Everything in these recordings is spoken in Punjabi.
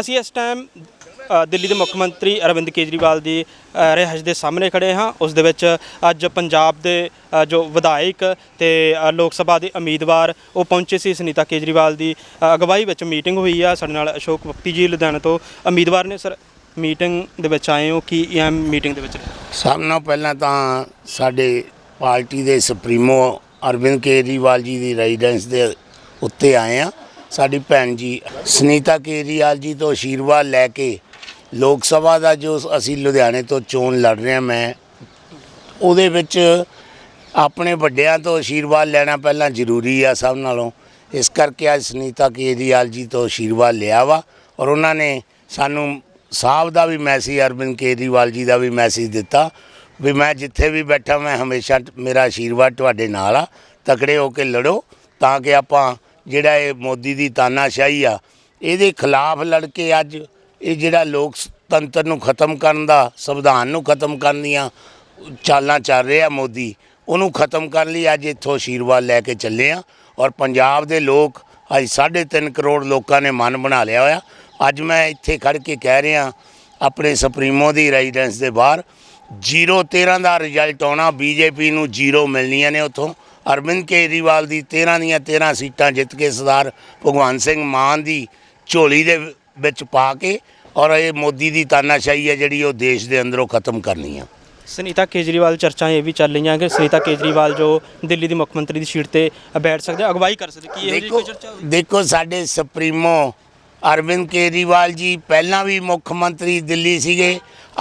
ਅਸੀਂ ਇਸ ਟਾਈਮ ਦਿੱਲੀ ਦੇ ਮੁੱਖ ਮੰਤਰੀ ਅਰਵਿੰਦ ਕੇਜਰੀਵਾਲ ਦੀ ਅ, ਰਿਹਾਇਸ਼ ਦੇ ਸਾਹਮਣੇ ਖੜੇ ਹਾਂ। ਉਸ ਦੇ ਵਿੱਚ ਅੱਜ ਪੰਜਾਬ ਦੇ ਜੋ ਵਿਧਾਇਕ ਤੇ ਲੋਕ ਸਭਾ ਦੇ ਉਮੀਦਵਾਰ ਉਹ ਪਹੁੰਚੇ ਸੀ ਸੁਨੀਤਾ ਕੇਜਰੀਵਾਲ ਦੀ ਅਗਵਾਈ ਵਿੱਚ ਮੀਟਿੰਗ ਹੋਈ ਆ। ਸਾਡੇ ਨਾਲ ਅਸ਼ੋਕ ਭਗਤੀ ਜੀ ਲੁਧਿਆਣਾ ਤੋਂ ਉਮੀਦਵਾਰ ਨੇ। ਸਰ ਮੀਟਿੰਗ ਦੇ ਵਿੱਚ ਆਏ ਹੋ ਕੀ ਇਹ ਮੀਟਿੰਗ ਦੇ ਵਿੱਚ? ਸਭ ਨਾਲੋਂ ਪਹਿਲਾਂ ਤਾਂ ਸਾਡੇ ਪਾਰਟੀ ਦੇ ਸੁਪਰੀਮੋ ਅਰਵਿੰਦ ਕੇਜਰੀਵਾਲ ਜੀ ਦੀ ਰੈਜ਼ੀਡੈਂਸ ਦੇ ਉੱਤੇ ਆਏ ਆ। ਸਾਡੀ ਭੈਣ ਜੀ, ਸੁਨੀਤਾ ਕੇਜਰੀਵਾਲ ਜੀ ਤੋਂ ਆਸ਼ੀਰਵਾਦ ਲੈ ਕੇ ਲੋਕ ਸਭਾ ਦਾ ਜੋ ਅਸੀਂ ਲੁਧਿਆਣੇ ਤੋਂ ਚੋਣ ਲੜ ਰਹੇ ਹਾਂ ਮੈਂ, ਉਹਦੇ ਵਿੱਚ ਆਪਣੇ ਵੱਡਿਆਂ ਤੋਂ ਆਸ਼ੀਰਵਾਦ ਲੈਣਾ ਪਹਿਲਾਂ ਜ਼ਰੂਰੀ ਆ ਸਭ ਨਾਲੋਂ। ਇਸ ਕਰਕੇ ਅੱਜ ਸੁਨੀਤਾ ਕੇਜਰੀਵਾਲ ਜੀ ਤੋਂ ਆਸ਼ੀਰਵਾਦ ਲਿਆ ਵਾ ਔਰ ਉਹਨਾਂ ਨੇ ਸਾਨੂੰ ਸਾਹਿਬ ਦਾ ਵੀ ਮੈਸੇਜ ਅਰਵਿੰਦ ਕੇਜਰੀਵਾਲ ਜੀ ਦਾ ਵੀ ਮੈਸੇਜ ਦਿੱਤਾ ਵੀ ਮੈਂ ਜਿੱਥੇ ਵੀ ਬੈਠਾ ਮੈਂ ਹਮੇਸ਼ਾ ਮੇਰਾ ਆਸ਼ੀਰਵਾਦ ਤੁਹਾਡੇ ਨਾਲ ਆ, ਤਕੜੇ ਹੋ ਕੇ ਲੜੋ ਤਾਂ ਕਿ ਆਪਾਂ ਜਿਹੜਾ ਇਹ ਮੋਦੀ ਦੀ ਤਾਨਾਸ਼ਾਹੀ ਆ, ਇਹਦੇ ਖਿਲਾਫ ਲੜ ਕੇ ਅੱਜ ਇਹ ਜਿਹੜਾ ਲੋਕਤੰਤਰ ਨੂੰ ਖਤਮ ਕਰਨ ਦਾ, ਸੰਵਿਧਾਨ ਨੂੰ ਖਤਮ ਕਰਨ ਦੀਆਂ ਚਾਲਾਂ ਚੱਲ ਰਿਹਾ ਮੋਦੀ, ਉਹਨੂੰ ਖਤਮ ਕਰਨ ਲਈ ਅੱਜ ਇੱਥੋਂ ਆਸ਼ੀਰਵਾਦ ਲੈ ਕੇ ਚੱਲੇ ਆ ਔਰ ਪੰਜਾਬ ਦੇ ਲੋਕ ਅੱਜ 3.5 ਕਰੋੜ ਲੋਕਾਂ ਨੇ ਮਨ ਬਣਾ ਲਿਆ ਹੋਇਆ। ਅੱਜ ਮੈਂ ਇੱਥੇ ਖੜ ਕੇ ਕਹਿ ਰਿਹਾ, ਆਪਣੇ ਸੁਪਰੀਮੋ ਦੀ ਰੈਜ਼ੀਡੈਂਸ ਦੇ ਬਾਹਰ 0-13 ਦਾ ਰਿਜ਼ਲਟ ਆਉਣਾ, ਬੀਜੇਪੀ ਨੂੰ ਜ਼ੀਰੋ ਮਿਲਣੀਆਂ ਨੇ ਉੱਥੋਂ। ਅਰਵਿੰਦ ਕੇਜਰੀਵਾਲ ਦੀ 13 ਦੀਆਂ 13 ਸੀਟਾਂ ਜਿੱਤ ਕੇ ਸਰਦਾਰ ਭਗਵੰਤ ਸਿੰਘ ਮਾਨ ਦੀ ਝੋਲੀ ਦੇ ਵਿੱਚ ਪਾ ਕੇ ਔਰ ਇਹ ਮੋਦੀ ਦੀ ਤਾਨਾਸ਼ਾਹੀ ਹੈ ਜਿਹੜੀ ਉਹ ਦੇਸ਼ ਦੇ ਅੰਦਰੋਂ ਖਤਮ ਕਰਨੀ ਆ। ਸੁਨੀਤਾ ਕੇਜਰੀਵਾਲ ਚਰਚਾਂ ਇਹ ਵੀ ਚੱਲ ਰਹੀਆਂ ਕਿ ਸੁਨੀਤਾ ਕੇਜਰੀਵਾਲ ਜੋ ਦਿੱਲੀ ਦੀ ਮੁੱਖ ਮੰਤਰੀ ਦੀ ਸੀਟ ਤੇ ਬੈਠ ਸਕਦੇ ਅਗਵਾਈ ਕਰ ਸਕਦੇ ਕੀ ਇਹੋ ਕੋਈ ਚਰਚਾ? ਦੇਖੋ ਸਾਡੇ ਸੁਪਰੀਮੋ ਅਰਵਿੰਦ ਕੇਜਰੀਵਾਲ ਜੀ ਪਹਿਲਾਂ ਵੀ ਮੁੱਖ ਮੰਤਰੀ ਦਿੱਲੀ ਸੀਗੇ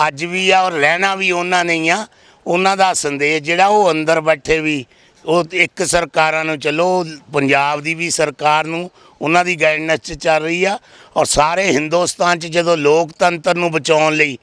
ਅੱਜ ਵੀ ਆ ਔਰ ਰਹਿਣਾ ਵੀ ਉਹਨਾਂ ਨੇ ਹੀ ਆ। ਉਹਨਾਂ ਦਾ ਸੰਦੇਸ਼ ਜਿਹੜਾ ਉਹ ਅੰਦਰ ਬੈਠੇ ਵੀ ਉਹ ਇੱਕ ਸਰਕਾਰਾਂ ਨੂੰ ਚੱਲੋ ਪੰਜਾਬ ਦੀ ਵੀ ਸਰਕਾਰ ਨੂੰ ਉਹਨਾਂ ਦੀ ਗਾਈਡਨੈਸ 'ਚ ਚੱਲ ਰਹੀ ਆ ਔਰ ਸਾਰੇ ਹਿੰਦੁਸਤਾਨ 'ਚ ਜਦੋਂ ਲੋਕਤੰਤਰ ਨੂੰ ਬਚਾਉਣ ਲਈ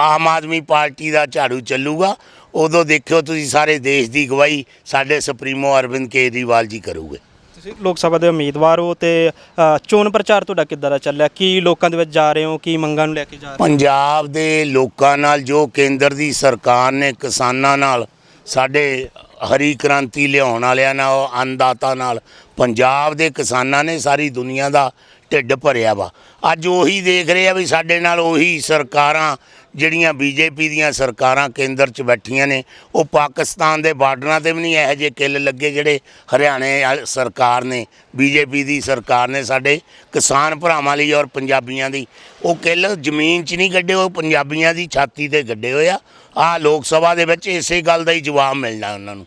ਆਮ ਆਦਮੀ ਪਾਰਟੀ ਦਾ ਝਾੜੂ ਚੱਲੂਗਾ ਉਦੋਂ ਦੇਖਿਓ ਤੁਸੀਂ ਸਾਰੇ ਦੇਸ਼ ਦੀ ਗਵਾਹੀ ਸਾਡੇ ਸੁਪਰੀਮੋ ਅਰਵਿੰਦ ਕੇਜਰੀਵਾਲ ਜੀ ਕਰੂਗੇ। ਤੁਸੀਂ ਲੋਕ ਸਭਾ ਦੇ ਉਮੀਦਵਾਰ ਹੋ ਤੇ ਅ, ਚੋਣ ਪ੍ਰਚਾਰ ਤੁਹਾਡਾ ਕਿੱਦਾਂ ਦਾ ਚੱਲਿਆ? ਕੀ ਲੋਕਾਂ ਦੇ ਵਿੱਚ ਜਾ ਰਹੇ ਹੋ? ਕੀ ਮੰਗਾਂ ਨੂੰ ਲੈ ਕੇ ਜਾ ਰਹੇ ਹੋ? ਪੰਜਾਬ ਦੇ ਲੋਕਾਂ ਨਾਲ ਜੋ ਕੇਂਦਰ ਦੀ ਸਰਕਾਰ ਨੇ ਕਿਸਾਨਾਂ ਨਾਲ ਸਾਡੇ ਹਰੀ ਕ੍ਰਾਂਤੀ ਲਿਆਉਣ ਵਾਲਿਆਂ ਨਾਲ ਉਹ ਅੰਨਦਾਤਾ ਨਾਲ, ਪੰਜਾਬ ਦੇ ਕਿਸਾਨਾਂ ਨੇ ਸਾਰੀ ਦੁਨੀਆ ਦਾ ਢਿੱਡ ਭਰਿਆ ਵਾ। ਅੱਜ ਉਹੀ ਦੇਖ ਰਹੇ ਆ ਵੀ ਸਾਡੇ ਨਾਲ ਉਹੀ ਸਰਕਾਰਾਂ, ਜਿਹੜੀਆਂ ਬੀਜੇਪੀ ਦੀਆਂ ਸਰਕਾਰਾਂ ਕੇਂਦਰ 'ਚ ਬੈਠੀਆਂ ਨੇ, ਉਹ ਪਾਕਿਸਤਾਨ ਦੇ ਬਾਰਡਰਾਂ ਤੇ ਵੀ ਨਹੀਂ ਇਹੋ ਜਿਹੇ ਕਿੱਲ ਲੱਗੇ ਜਿਹੜੇ ਹਰਿਆਣੇ ਵਾਲ- ਸਰਕਾਰ ਨੇ, ਬੀਜੇਪੀ ਦੀ ਸਰਕਾਰ ਨੇ ਸਾਡੇ ਕਿਸਾਨ ਭਰਾਵਾਂ ਲਈ ਔਰ ਪੰਜਾਬੀਆਂ ਦੀ। ਉਹ ਕਿੱਲ ਜ਼ਮੀਨ 'ਚ ਨਹੀਂ ਗੱਡੇ, ਉਹ ਪੰਜਾਬੀਆਂ ਦੀ ਛਾਤੀ ਤੇ ਗੱਡੇ ਹੋਏ ਆ ਲੋਕ ਸਭਾ ਦੇ ਵਿੱਚ ਇਸੇ ਗੱਲ ਦਾ ਹੀ ਜਵਾਬ ਮਿਲਣਾ ਉਹਨਾਂ ਨੂੰ।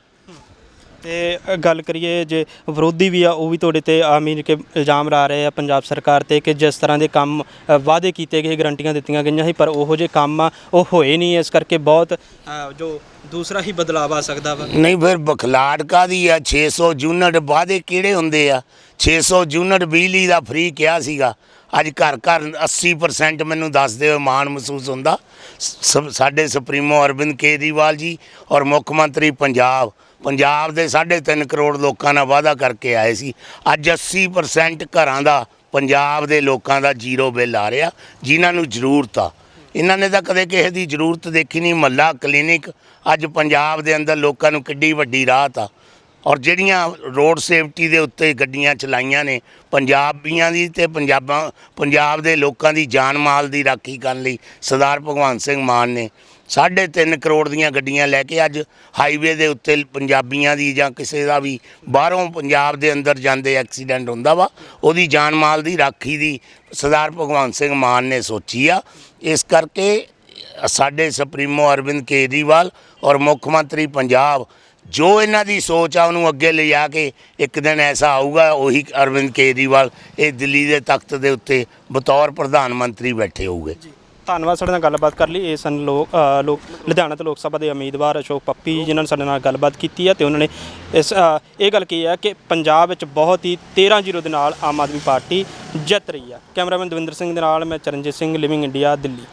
ਤੇ ਗੱਲ ਕਰੀਏ ਜੇ ਵਿਰੋਧੀ ਵੀ ਆ ਉਹ ਵੀ ਤੁਹਾਡੇ ਤੇ ਆਮੀਨ ਕੇ ਇਲਜ਼ਾਮ ਲਾ ਰਹੇ ਆ ਪੰਜਾਬ ਸਰਕਾਰ ਤੇ ਕਿ ਜਿਸ ਤਰ੍ਹਾਂ ਦੇ ਕੰਮ ਅ, ਵਾਅਦੇ ਕੀਤੇ ਗਏ ਗਰੰਟੀਆਂ ਦਿੱਤੀਆਂ ਗਈਆਂ ਸੀ ਪਰ ਉਹੋ ਜਿਹੇ ਕੰਮ ਆ ਉਹ ਹੋਏ ਨਹੀਂ ਇਸ ਕਰਕੇ ਬਹੁਤ ਅ, ਜੋ ਦੂਸਰਾ ਹੀ ਬਦਲਾਅ ਆ ਸਕਦਾ ਵਾ। ਨਹੀਂ ਫਿਰ ਬਖਲਾੜ ਕਾਦੀ ਆ? 600 ਯੂਨਿਟ ਵਾਅਦੇ ਕਿਹੜੇ ਹੁੰਦੇ ਆ? 600 ਯੂਨਿਟ ਬਿਜਲੀ ਦਾ ਫ੍ਰੀ ਕਿਹਾ ਸੀਗਾ। ਅੱਜ ਘਰ ਘਰ 80% ਮੈਨੂੰ ਦੱਸਦੇ ਹੋਏ ਮਾਣ ਮਹਿਸੂਸ ਹੁੰਦਾ। ਸ- ਸਾਡੇ ਸੁਪਰੀਮੋ ਅਰਵਿੰਦ ਕੇਜਰੀਵਾਲ ਜੀ ਔਰ ਮੁੱਖ ਮੰਤਰੀ ਪੰਜਾਬ। ਪੰਜਾਬ ਦੇ 3.5 ਕਰੋੜ ਲੋਕਾਂ ਨਾਲ ਵਾਅਦਾ ਕਰਕੇ ਆਏ ਸੀ। ਅੱਜ 80% ਘਰਾਂ ਦਾ, ਪੰਜਾਬ ਦੇ ਲੋਕਾਂ ਦਾ ਜ਼ੀਰੋ ਬਿੱਲ ਆ ਰਿਹਾ। ਜਿਨ੍ਹਾਂ ਨੂੰ ਜ਼ਰੂਰਤ ਆ। ਇਹਨਾਂ ਨੇ ਤਾਂ ਕਦੇ ਕਿਸੇ ਦੀ ਜ਼ਰੂਰਤ ਦੇਖੀ ਨਹੀਂ। ਮੱਲਾ ਕਲੀਨਿਕ ਅੱਜ ਪੰਜਾਬ ਦੇ ਅੰਦਰ ਲੋਕਾਂ ਨੂੰ ਕਿੱਡੀ ਵੱਡੀ ਰਾਹਤ ਆ। ਔਰ ਜਿਹੜੀਆਂ ਰੋਡ ਸੇਫਟੀ ਦੇ ਉੱਤੇ ਗੱਡੀਆਂ ਚਲਾਈਆਂ ਨੇ, ਪੰਜਾਬੀਆਂ ਦੀ ਤੇ ਪੰਜਾਬਾਂ, ਪੰਜਾਬ ਦੇ ਲੋਕਾਂ ਦੀ ਜਾਨ ਮਾਲ ਦੀ ਰਾਖੀ ਕਰਨ ਲਈ ਸਰਦਾਰ ਭਗਵੰਤ ਸਿੰਘ ਮਾਨ ਨੇ ਸਾਢੇ ਤਿੰਨ ਕਰੋੜ ਦੀਆਂ ਗੱਡੀਆਂ ਲੈ ਕੇ ਅੱਜ ਹਾਈਵੇ ਦੇ ਉੱਤੇ ਪੰਜਾਬੀਆਂ ਦੀ ਜਾਂ ਕਿਸੇ ਦਾ ਵੀ ਬਾਹਰੋਂ ਪੰਜਾਬ ਦੇ ਅੰਦਰ ਜਾਂਦੇ ਐਕਸੀਡੈਂਟ ਹੁੰਦਾ ਵਾ, ਉਹਦੀ ਜਾਨ ਮਾਲ ਦੀ ਰਾਖੀ ਦੀ ਸਰਦਾਰ ਭਗਵੰਤ ਸਿੰਘ ਮਾਨ ਨੇ ਸੋਚੀ ਆ। ਇਸ ਕਰਕੇ ਸਾਡੇ ਸੁਪਰੀਮੋ ਅਰਵਿੰਦ ਕੇਜਰੀਵਾਲ ਔਰ ਮੁੱਖ ਮੰਤਰੀ ਪੰਜਾਬ ਜੋ ਇਹਨਾਂ ਦੀ ਸੋਚ ਆ ਉਹਨੂੰ ਅੱਗੇ ਲਿਜਾ ਕੇ ਇੱਕ ਦਿਨ ਐਸਾ ਆਊਗਾ ਉਹੀ ਅਰਵਿੰਦ ਕੇਜਰੀਵਾਲ ਇਹ ਦਿੱਲੀ ਦੇ ਤਖਤ ਦੇ ਉੱਤੇ ਬਤੌਰ ਪ੍ਰਧਾਨ ਮੰਤਰੀ ਬੈਠੇ ਹੋਊਗੇ। ਧੰਨਵਾਦ ਸਾਡੇ ਨਾਲ ਗੱਲਬਾਤ ਕਰ ਲਈ। ਇਹ ਸਨ ਲੋਕ ਅ, ਲੋਕ ਲੁਧਿਆਣਾ ਤੋਂ ਲੋਕ ਸਭਾ ਦੇ ਉਮੀਦਵਾਰ ਅਸ਼ੋਕ ਪੱਪੀ ਜੀ, ਜਿਨ੍ਹਾਂ ਨੇ ਸਾਡੇ ਨਾਲ ਗੱਲਬਾਤ ਕੀਤੀ ਹੈ ਤੇ ਉਹਨਾਂ ਨੇ ਇਸ ਇਹ ਗੱਲ ਕੀ ਹੈ ਕਿ ਪੰਜਾਬ ਵਿੱਚ ਬਹੁਤ ਹੀ 13-0 ਦੇ ਨਾਲ ਆਮ ਆਦਮੀ ਪਾਰਟੀ ਜਿੱਤ ਰਹੀ ਹੈ ਕੈਮਰਾਮੈਨ ਦਵਿੰਦਰ ਸਿੰਘ ਦੇ ਨਾਲ ਮੈਂ ਚਰਨਜੀਤ ਸਿੰਘ ਲਿਵਿੰਗ ਇੰਡੀਆ ਦਿੱਲੀ।